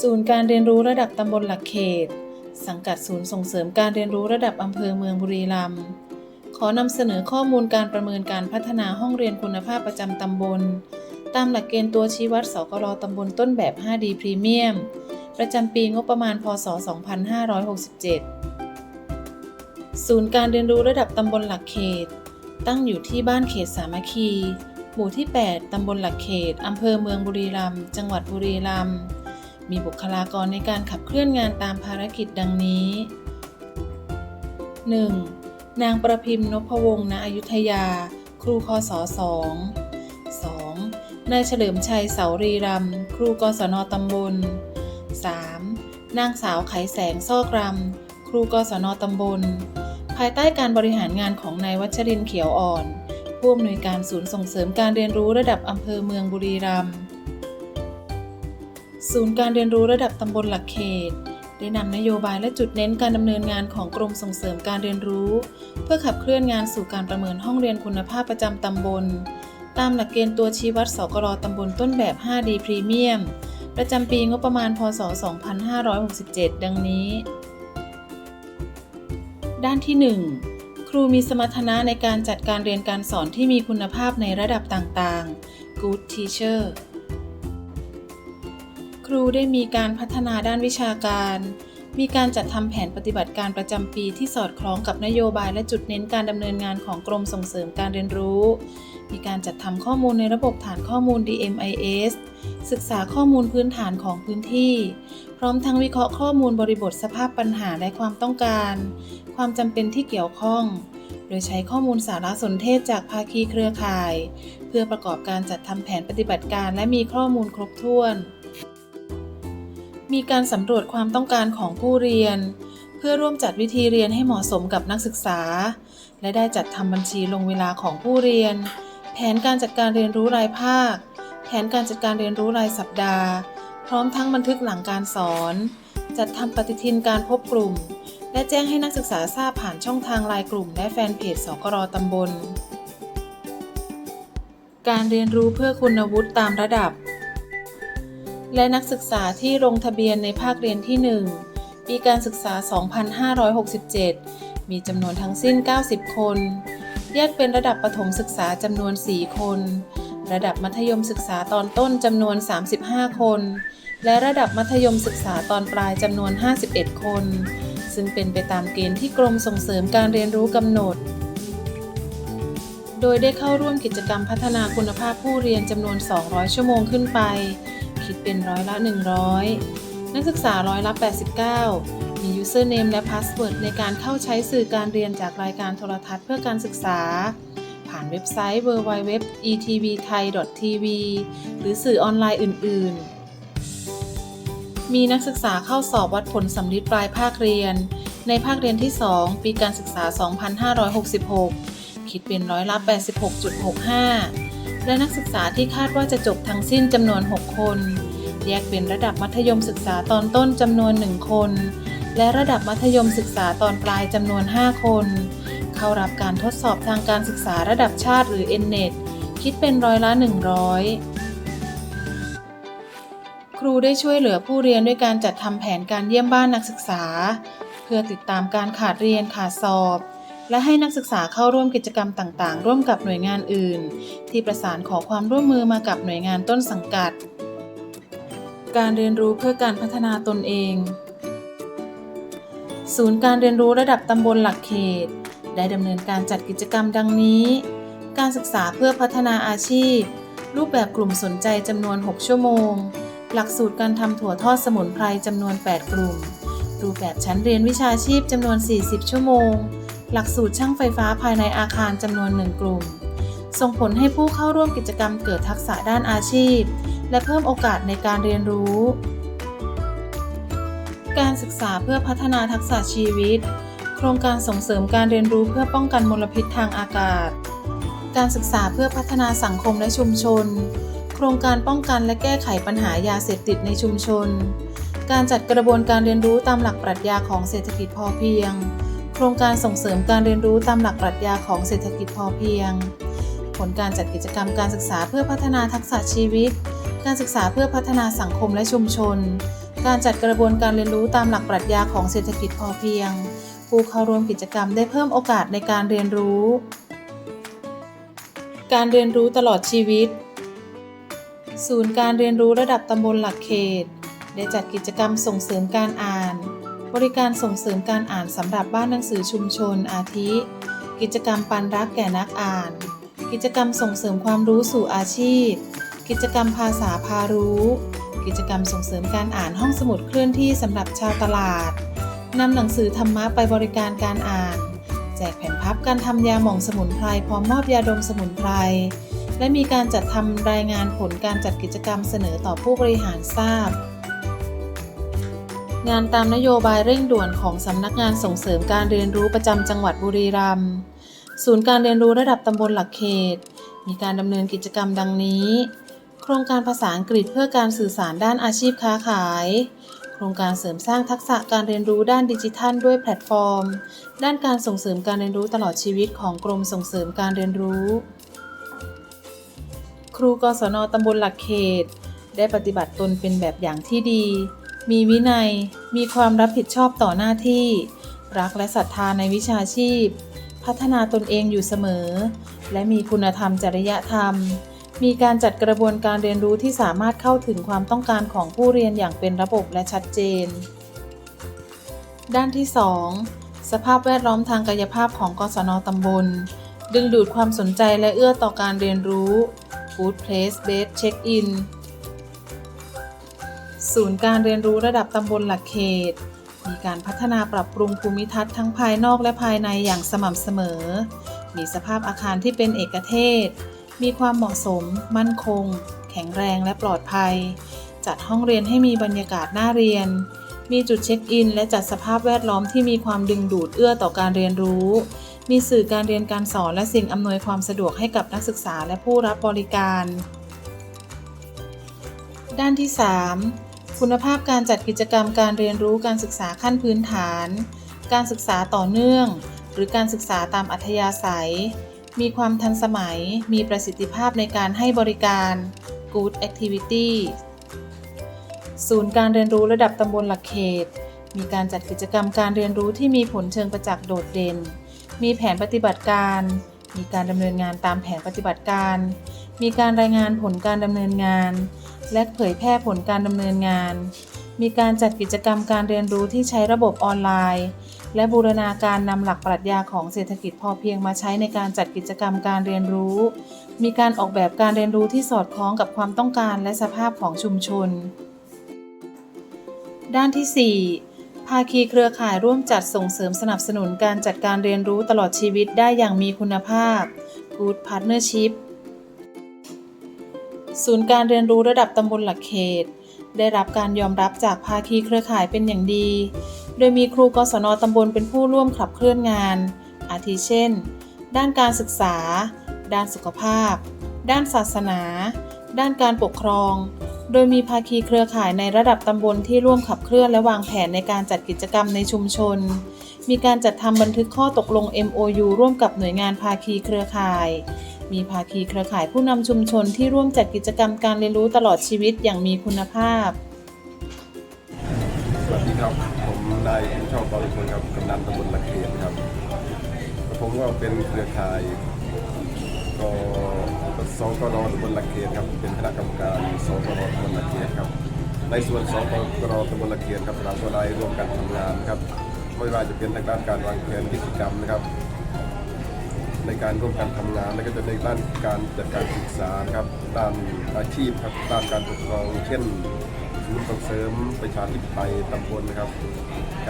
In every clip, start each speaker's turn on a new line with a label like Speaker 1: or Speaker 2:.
Speaker 1: ศูนย์การเรียนรู้ระดับตำบลหลักเขต สังกัดศูนย์ส่งเสริมการเรียนรู้ระดับอำเภอเมืองบุรีรัมย์ขอนำเสนอข้อมูลการประเมินการพัฒนาห้องเรียนคุณภาพประจำตำบล ตามหลักเกณฑ์ตัวชี้วัดสกรตำบลต้นแบบ 5D พรีเมียมประจำปีงบประมาณ พศ 2567 ศูนย์การเรียนรู้ระดับตำบลหลักเขต ตั้งอยู่ที่บ้านเขตสามัคคี หมู่ที่ 8 ตำบลหลักเขต อำเภอเมืองบุรีรัมย์ จังหวัดบุรีรัมย์ มีบุคลากรในการขับเคลื่อนงานตามภารกิจดังนี้ 1. นางประพิมพ์นพวงศ์ณอยุธยา ครูคศ2 2. นายเฉลิมชัยเสารีรำครูกศนตำบล 3. นางสาวไขแสงซอกรำครูกศนตำบล ภายใต้การบริหารงานของนายวัชรินเขียวอ่อน ผู้อำนวยการศูนย์ส่งเสริมการเรียนรู้ระดับอำเภอเมืองบุรีรัมย์ ศูนย์การเรียนรู้ระดับตำบลหลักเขต ได้นำนโยบายและจุดเน้นการดำเนินงานของกรมส่งเสริมการเรียนรู้ เพื่อขับเคลื่อนงานสู่การประเมินห้องเรียนคุณภาพประจำตำบล ตามหลักเกณฑ์ตัวชี้วัดสกรตำบลต้นแบบ 5D พรีเมียมประจำปีงบประมาณ พศ 2567 ดังนี้ ด้านที่ 1 ครูมีสมรรถนะในการจัดการเรียนการสอนที่มีคุณภาพในระดับต่างๆ Good Teacher รูได้มีการพัฒนาด้านวิชาการ มีการจัดทำแผนปฏิบัติการประจำปีที่สอดคล้องกับนโยบายและจุดเน้นการดำเนินงานของกรมส่งเสริมการเรียนรู้ มีการจัดทำข้อมูลในระบบฐานข้อมูล DMIS ศึกษาข้อมูลพื้นฐานของพื้นที่ พร้อมทั้งวิเคราะห์ข้อมูลบริบทสภาพปัญหาและความต้องการ ความจำเป็นที่เกี่ยวข้อง โดยใช้ข้อมูลสารสนเทศจากภาคีเครือข่าย เพื่อประกอบการจัดทำแผนปฏิบัติการและมีข้อมูลครบถ้วน มีการสำรวจความต้องการของผู้เรียน เพื่อร่วมจัดวิธีเรียนให้เหมาะสมกับนักศึกษา และได้จัดทำบัญชีลงเวลาของผู้เรียน แผนการจัดการเรียนรู้รายภาค แผนการจัดการเรียนรู้รายสัปดาห์ พร้อมทั้งบันทึกหลังการสอน จัดทำปฏิทินการพบกลุ่ม และแจ้งให้นักศึกษาทราบผ่านช่องทางไลน์กลุ่ม และแฟนเพจสกรตำบล การเรียนรู้เพื่อคุณวุฒิตามระดับ และนักศึกษาที่ลงทะเบียนในภาคเรียนที่ 1 ปีการศึกษา 2567 มีจำนวนทั้งสิ้น 90 คน แยกเป็นระดับประถมศึกษาจำนวน 4 คน ระดับมัธยมศึกษาตอนต้นจำนวน 35 คน และระดับมัธยมศึกษาตอนปลายจำนวน 51 คน ซึ่งเป็นไปตามเกณฑ์ที่กรมส่งเสริมการเรียนรู้กำหนดโดยได้เข้าร่วมกิจกรรมพัฒนาคุณภาพผู้เรียนจำนวน 200 ชั่วโมงขึ้นไป คิดเป็นร้อยละ 100 นักศึกษาร้อยละ 89 มี username และ password ในการเข้าใช้สื่อการเรียนจากรายการโทรทัศน์เพื่อการศึกษา ผ่านเว็บไซต์ www.etvthai.tv หรือสื่อออนไลน์อื่น ๆ มีนักศึกษาเข้าสอบวัดผลสำลิดปลายภาคเรียน ในภาคเรียนที่ 2 ปีการศึกษา 2566 คิดเป็นร้อยละ 86.65 และนักศึกษาที่คาดว่าจะจบทั้งสิ้นจำนวน 6 คน แยกเป็นระดับมัธยมศึกษาตอนต้นจำนวน 1 คน และระดับมัธยมศึกษาตอนปลายจำนวน 5 คน เข้ารับการทดสอบทางการศึกษาระดับชาติหรือ NNET คิดเป็นร้อยละ 100 ครูได้ช่วยเหลือผู้เรียนด้วยการจัดทำแผนการเยี่ยมบ้านนักศึกษา เพื่อติดตามการขาดเรียนขาดสอบ และให้นักศึกษาเข้าร่วมกิจกรรมต่างๆ ร่วมกับหน่วยงานอื่น ที่ประสานขอความร่วมมือมากับหน่วยงานต้นสังกัด การเรียนรู้เพื่อการพัฒนาตนเอง ศูนย์การเรียนรู้ระดับตำบลหลักเขต ได้ดำเนินการจัดกิจกรรมดังนี้ การศึกษาเพื่อพัฒนาอาชีพ รูปแบบกลุ่มสนใจจำนวน 6 ชั่วโมง หลักสูตรการทำถั่วทอดสมุนไพรจำนวน 8 กลุ่ม รูปแบบชั้นเรียนวิชาชีพจำนวน 40 ชั่วโมง หลักสูตรช่างไฟฟ้าภายในอาคารจำนวน1กลุ่ม ส่งผลให้ผู้เข้าร่วมกิจกรรมเกิดทักษะด้านอาชีพ และเพิ่มโอกาสในการเรียนรู้ การศึกษาเพื่อพัฒนาทักษะชีวิต โครงการส่งเสริมการเรียนรู้เพื่อป้องกันมลพิษทางอากาศ การศึกษาเพื่อพัฒนาสังคมและชุมชน โครงการป้องกันและแก้ไขปัญหายาเสพติดในชุมชน การจัดกระบวนการเรียนรู้ตามหลักปรัชญาของเศรษฐกิจพอเพียง รงการส่งเสริมการเรียนรู้ตามหลักปรัชญาของเศรษฐกิจพอเพียง ผลการจัดกิจกรรมการศึกษาเพื่อพัฒนาทักษะชีวิต การศึกษาเพื่อพัฒนาสังคมและชุมชน การจัดกระบวนการเรียนรู้ตามหลักปรัชญาของเศรษฐกิจพอเพียง ผู้เข้าร่วมกิจกรรมได้เพิ่มโอกาสในการเรียนรู้ การเรียนรู้ตลอดชีวิต ศูนย์การเรียนรู้ระดับตำบลหลักเขต ได้จัดกิจกรรมส่งเสริมการอ่าน บริการส่งเสริมการอ่านสำหรับบ้านหนังสือชุมชน อาทิ กิจกรรมปันรักแก่นักอ่าน กิจกรรมส่งเสริมความรู้สู่อาชีพ กิจกรรมภาษาพารู้ กิจกรรมส่งเสริมการอ่านห้องสมุดเคลื่อนที่สำหรับชาวตลาดนำหนังสือธรรมะไปบริการการอ่าน แจกแผ่นพับการทำยาหม่องสมุนไพรพร้อมมอบยาดมสมุนไพรและมีการจัดทำรายงานผลการจัดกิจกรรมเสนอต่อผู้บริหารทราบ งานตามนโยบายเร่งด่วนของสำนักงานส่งเสริมการเรียนรู้ประจำจังหวัดบุรีรัมย์ศูนย์การเรียนรู้ระดับตำบลหลักเขต มีการดำเนินกิจกรรมดังนี้ โครงการภาษาอังกฤษเพื่อการสื่อสารด้านอาชีพค้าขาย โครงการเสริมสร้างทักษะการเรียนรู้ด้านดิจิทัล ด้วยแพลตฟอร์ม ด้านการส่งเสริมการเรียนรู้ตลอดชีวิตของกรมส่งเสริมการเรียนรู้ ครูกศนตำบลหลักเขต ได้ปฏิบัติตนเป็นแบบอย่างที่ดี มีวินัย มีความรับผิดชอบต่อหน้าที่ รักและศรัทธาในวิชาชีพ พัฒนาตนเองอยู่เสมอ และมีคุณธรรมจริยธรรม มีการจัดกระบวนการเรียนรู้ที่สามารถเข้าถึงความต้องการของผู้เรียนอย่างเป็นระบบและชัดเจน ด้านที่ 2 สภาพแวดล้อมทางกายภาพของกศนตำบล ดึงดูดความสนใจและเอื้อต่อการเรียนรู้ Good Place Based Check-in ศูนย์การเรียนรู้ระดับตำบลหลักเขต มีการพัฒนาปรับปรุงภูมิทัศน์ทั้งภายนอกและภายในอย่างสม่ำเสมอ มีสภาพอาคารที่เป็นเอกเทศ มีความเหมาะสม มั่นคง แข็งแรงและปลอดภัย จัดห้องเรียนให้มีบรรยากาศน่าเรียน มีจุดเช็คอิน และจัดสภาพแวดล้อมที่มีความดึงดูดเอื้อต่อการเรียนรู้ มีสื่อการเรียนการสอนและสิ่งอำนวยความสะดวกให้กับนักศึกษาและผู้รับบริการด้านที่ 3 คุณภาพการจัดกิจกรรมการเรียนรู้การศึกษาขั้นพื้นฐาน การศึกษาต่อเนื่อง หรือการศึกษาตามอัธยาศัย มีความทันสมัย มีประสิทธิภาพในการให้บริการ Good Activity ศูนย์การเรียนรู้ระดับตำบลหลักเขต มีการจัดกิจกรรมการเรียนรู้ที่มีผลเชิงประจักษ์โดดเด่น มีแผนปฏิบัติการ มีการดำเนินงานตามแผนปฏิบัติการ มีการรายงานผลการดำเนินงาน และเผยแพร่ผลการดำเนินงาน มีการจัดกิจกรรมการเรียนรู้ที่ใช้ระบบออนไลน์ และบูรณาการนำหลักปรัชญาของเศรษฐกิจพอเพียงมาใช้ในการจัดกิจกรรมการเรียนรู้ มีการออกแบบการเรียนรู้ที่สอดคล้องกับความต้องการและสภาพของชุมชน ด้านที่ 4ภาคีเครือข่ายร่วมจัดส่งเสริมสนับสนุนการจัดการเรียนรู้ตลอดชีวิตได้อย่างมีคุณภาพ Good Partnership ศูนย์การเรียนรู้ระดับตำบลหลักเขต ได้รับการยอมรับจากภาคีเครือข่ายเป็นอย่างดี โดยมีครูกศนตำบลเป็นผู้ร่วมขับเคลื่อนงาน อาทิเช่น ด้านการศึกษา ด้านสุขภาพ ด้านศาสนา ด้านการปกครอง โดยมีภาคีเครือข่ายในระดับตำบลที่ร่วมขับเคลื่อนและวางแผนในการจัดกิจกรรมในชุมชน มีการจัดทำบันทึกข้อตกลง MOU ร่วมกับหน่วยงานภาคีเครือข่าย มีภาคีเครือข่ายผู้นำชุมชนที่ร่วมจัดกิจกรรมการเรียนรู้ตลอดชีวิตอย่างมีคุณภาพ
Speaker 2: สวัสดีครับ ผมนายผู้ชอบบริพลครับกำนันตำบลละเขียนครับผมก็เป็นเครือข่ายก็สกรตำบลละเขียนครับเป็นคณะกรรมการสกรตำบลละเขียนครับในส่วนสกรตำบลละเขียนครับเราก็ได้ร่วมกันทำงานครับไม่ว่าจะเป็นในด้านการวางแผนกิจกรรมนะครับ ในการร่วมกันทำงาน และก็จะในด้านการจัดการศึกษาครับด้านอาชีพครับด้านการปกครองเช่นศูนย์ส่งเสริมประชาธิปไตยตำบลนะครับ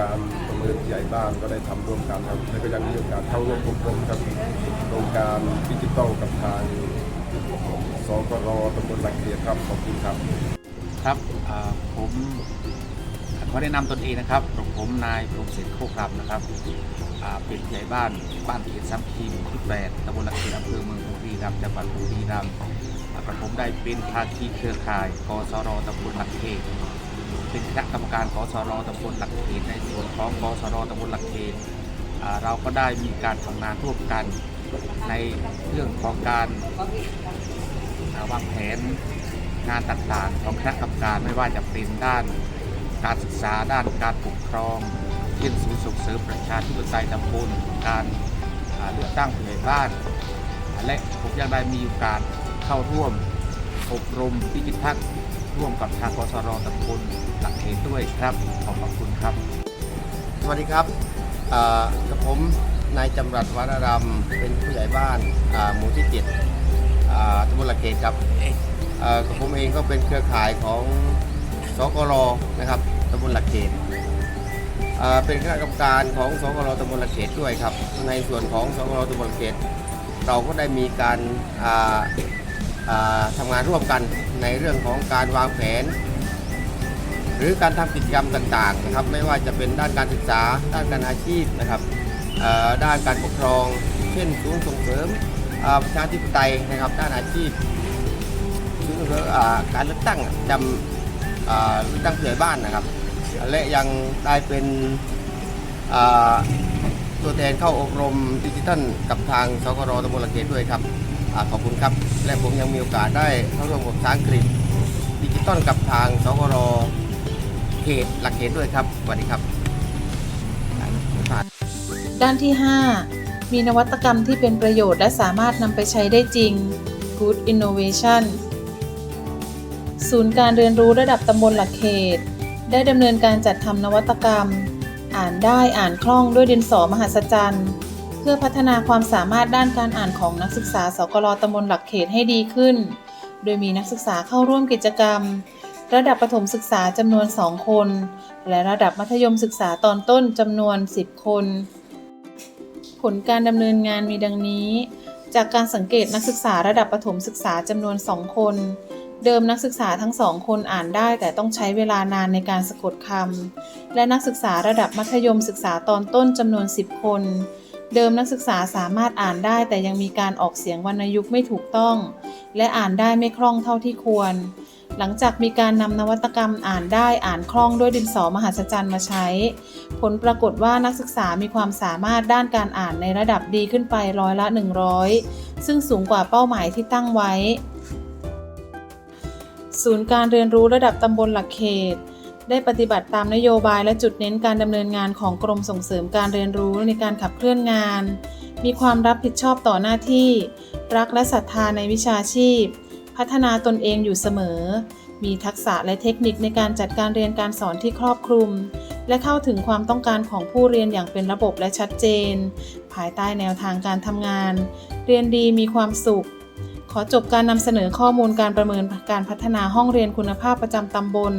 Speaker 2: การประเมินใหญ่บ้านก็ได้ทำร่วมกันครับแล้วก็ยังมีโอกาสเข้าร่วมอบรมครับโครงการดิจิทัลกับทางสกรตำบลหลักเกียรครับขอบคุณครับ
Speaker 3: ครับผม ขอแนะนำตนเองนะครับผมนายพรมเศรษฐ์โคกรำนะครับเป็นผู้ใหญ่บ้านบ้านเอียดซ้ำคีมที่แปดตำบลหลักเขตอำเภอเมืองบุรีรัมย์จังหวัดบุรีรัมย์กระผมได้เป็นภาคีเครือข่ายกสรตำบลหลักเขตเป็นคณะกรรมการกสรตำบลหลักเขตในส่วนของกสรตำบลหลักเขตเราก็ได้มีการทำงานร่วมกันในเรื่องของการวางแผนงานต่างๆของคณะกรรมการไม่ว่าจะเป็นด้าน การศึกษาด้านการปกครองเช่นศูนย์ส่งเสริมประชาธิปไตยตำบลการอ่าเลือกตั้งผู้ใหญ่บ้าน และผมยังได้มีโอกาสเข้าร่วมอบรมดิจิทัลร่วมกับทางกสรตำบลหลักเขตด้วยครับ ขอบพระคุณครับ
Speaker 4: สวัสดีครับอ่ากับผมนายจำรัดวรรำเป็นผู้ใหญ่บ้านอ่าหมู่ที่เจ็ดอ่าตำบลละเกตครับอ่ากับผมเองก็เป็นเครือข่ายของสกรนะครับ ตำบลหละเกตเป็นคณะกรรมการของสกรตำบลหละเกตด้วยครับ ในส่วนของสกรตำบลละเกตเราก็ได้มีการอ่าอ่าทำงานร่วมกันในเรื่องของการวางแผน หรือการทำกิจกรรมต่างๆนะครับ ไม่ว่าจะเป็นด้านการศึกษา ด้านการอาชีพนะครับด้านการปกครอง เช่นศูนย์ส่งเสริมประชาธิปไตยนะครับ ด้านอาชีพศูนย์ส่งเสริมอ่าการเลือกตั้งจำเลือกตั้งเผู้ใหญ่บ้านนะครับ และยังได้เป็นตัวแทนเข้าอบรมดิจิทัลกับทางสกรตำบลละเกดด้วยครับอขอบคุณครับ และผมยังมีโอกาสได้เข้าร่วมกับภาษาอังกฤษดิจิตอลกับทางสกรเขตหลักเขตด้วยครับสวัสดีครับ
Speaker 1: ด้านที่ 5 มีนวัตกรรมที่เป็นประโยชน์และสามารถนำไปใช้ได้จริง Good Innovation ศูนย์การเรียนรู้ระดับตำบลหลักเขต ได้ดำเนินการจัดทำนวัตกรรม อ่านได้อ่านคล่องด้วยดินสอมหัศจรรย์ เพื่อพัฒนาความสามารถด้านการอ่านของนักศึกษาสกลตำบลหลักเขตให้ดีขึ้น โดยมีนักศึกษาเข้าร่วมกิจกรรม ระดับประถมศึกษาจำนวน 2 คน และระดับมัธยมศึกษาตอนต้นจำนวน 10 คน ผลการดำเนินงานมีดังนี้ จากการสังเกตนักศึกษาระดับประถมศึกษาจำนวน 2 คน เดิมนักศึกษาทั้งสองคนอ่านได้แต่ต้องใช้เวลานานในการสะกดคำ และนักศึกษาระดับมัธยมศึกษาตอนต้นจำนวน 10 คน เดิมนักศึกษาสามารถอ่านได้แต่ยังมีการออกเสียงวรรณยุกต์ไม่ถูกต้อง และอ่านได้ไม่คล่องเท่าที่ควร หลังจากมีการนำนวัตกรรมอ่านได้อ่านคล่องด้วยดินสอมหัศจรรย์มาใช้ ผลปรากฏว่านักศึกษามีความสามารถด้านการอ่านในระดับดีขึ้นไปร้อยละ 100 ซึ่งสูงกว่าเป้าหมายที่ตั้งไว้ ศูนย์การเรียนรู้ระดับตำบลหลักเขต ได้ปฏิบัติตามนโยบายและจุดเน้นการดำเนินงานของกรมส่งเสริมการเรียนรู้ในการขับเคลื่อนงาน มีความรับผิดชอบต่อหน้าที่ รักและศรัทธาในวิชาชีพ พัฒนาตนเองอยู่เสมอ มีทักษะและเทคนิคในการจัดการเรียนการสอนที่ครอบคลุม และเข้าถึงความต้องการของผู้เรียนอย่างเป็นระบบและชัดเจน ภายใต้แนวทางการทำงาน เรียนดีมีความสุข ขอจบการนำเสนอข้อมูลการประเมินการพัฒนาห้องเรียนคุณภาพประจำตำบล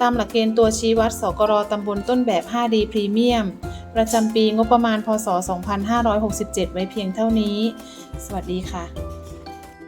Speaker 1: ตามหลักเกณฑ์ตัวชี้วัดสกรตำบลต้นแบบ 5D พรีเมียมประจำปีงบประมาณพศ 2567 ไว้เพียงเท่านี้ สวัสดีค่ะ